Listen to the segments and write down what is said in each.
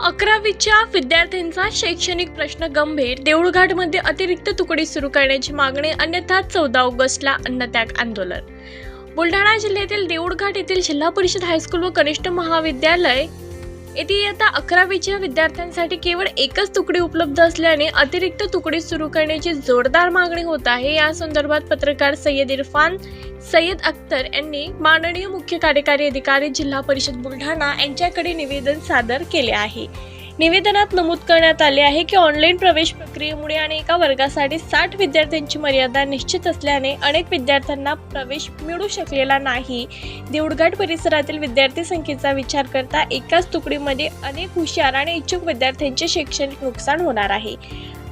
अकरावीच्या विद्यार्थ्यांचा शैक्षणिक प्रश्न गंभीर. देऊळघाटमध्ये अतिरिक्त तुकडी सुरू करण्याची मागणी अन्यथा चौदा ऑगस्टला अन्नत्याग आंदोलन. बुलढाणा जिल्ह्यातील देऊळघाट येथील जिल्हा परिषद हायस्कूल व कनिष्ठ महाविद्यालय येथे इयत्ता अकरावीच्या विद्यार्थ्यांसाठी केवळ एकच तुकडी उपलब्ध असल्याने अतिरिक्त तुकडी सुरू करण्याची जोरदार मागणी होत आहे. या संदर्भात पत्रकार सय्यद इरफान सय्यद अख्तर यांनी माननीय मुख्य कार्यकारी अधिकारी जिल्हा परिषद बुलढाणा यांच्याकडे निवेदन सादर केले आहे. निवेदनात नमूद करण्यात आले आहे की ऑनलाईन प्रवेश प्रक्रियेमुळे आणि एका वर्गासाठी साठ विद्यार्थ्यांची मर्यादा निश्चित असल्याने अनेक विद्यार्थ्यांना प्रवेश मिळू शकलेला नाही. देऊळघाट परिसरातील विद्यार्थी संख्येचा विचार करता एकाच तुकडीमध्ये अनेक हुशार आणि इच्छुक विद्यार्थ्यांचे शैक्षणिक नुकसान होणार आहे.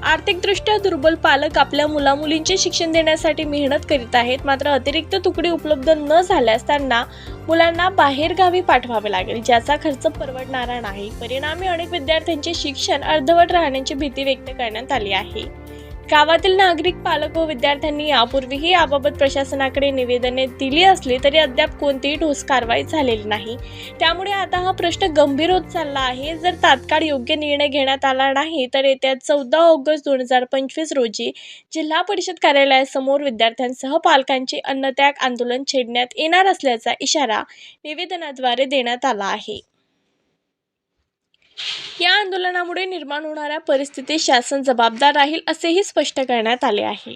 आर्थिकदृष्ट्या दुर्बल पालक आपल्या मुलामुलींचे शिक्षण देण्यासाठी मेहनत करीत आहेत मात्र अतिरिक्त तुकडी उपलब्ध न झाल्यास त्यांना मुलांना बाहेरगावी पाठवावे लागेल. ज्याचा खर्च परवडणारा नाही. परिणामी अनेक विद्यार्थ्यांचे शिक्षण अर्धवट राहण्याची भीती व्यक्त करण्यात आली आहे. गावातील नागरिक पालक व विद्यार्थ्यांनी यापूर्वीही याबाबत प्रशासनाकडे निवेदने दिली असली तरी अद्याप कोणतीही ठोस कारवाई झालेली नाही. त्यामुळे आता हा प्रश्न गंभीर होत चालला आहे. जर तात्काळ योग्य निर्णय घेण्यात आला नाही तर येत्या चौदा ऑगस्ट दोन हजार पंचवीस रोजी जिल्हा परिषद कार्यालयासमोर विद्यार्थ्यांसह पालकांचे अन्नत्याग आंदोलन छेडण्यात येणार असल्याचा इशारा निवेदनाद्वारे देण्यात आला आहे. या आंदोलनामुळे निर्माण होणाऱ्या परिस्थितीत शासन जबाबदार राहील असेही स्पष्ट करण्यात आले आहे.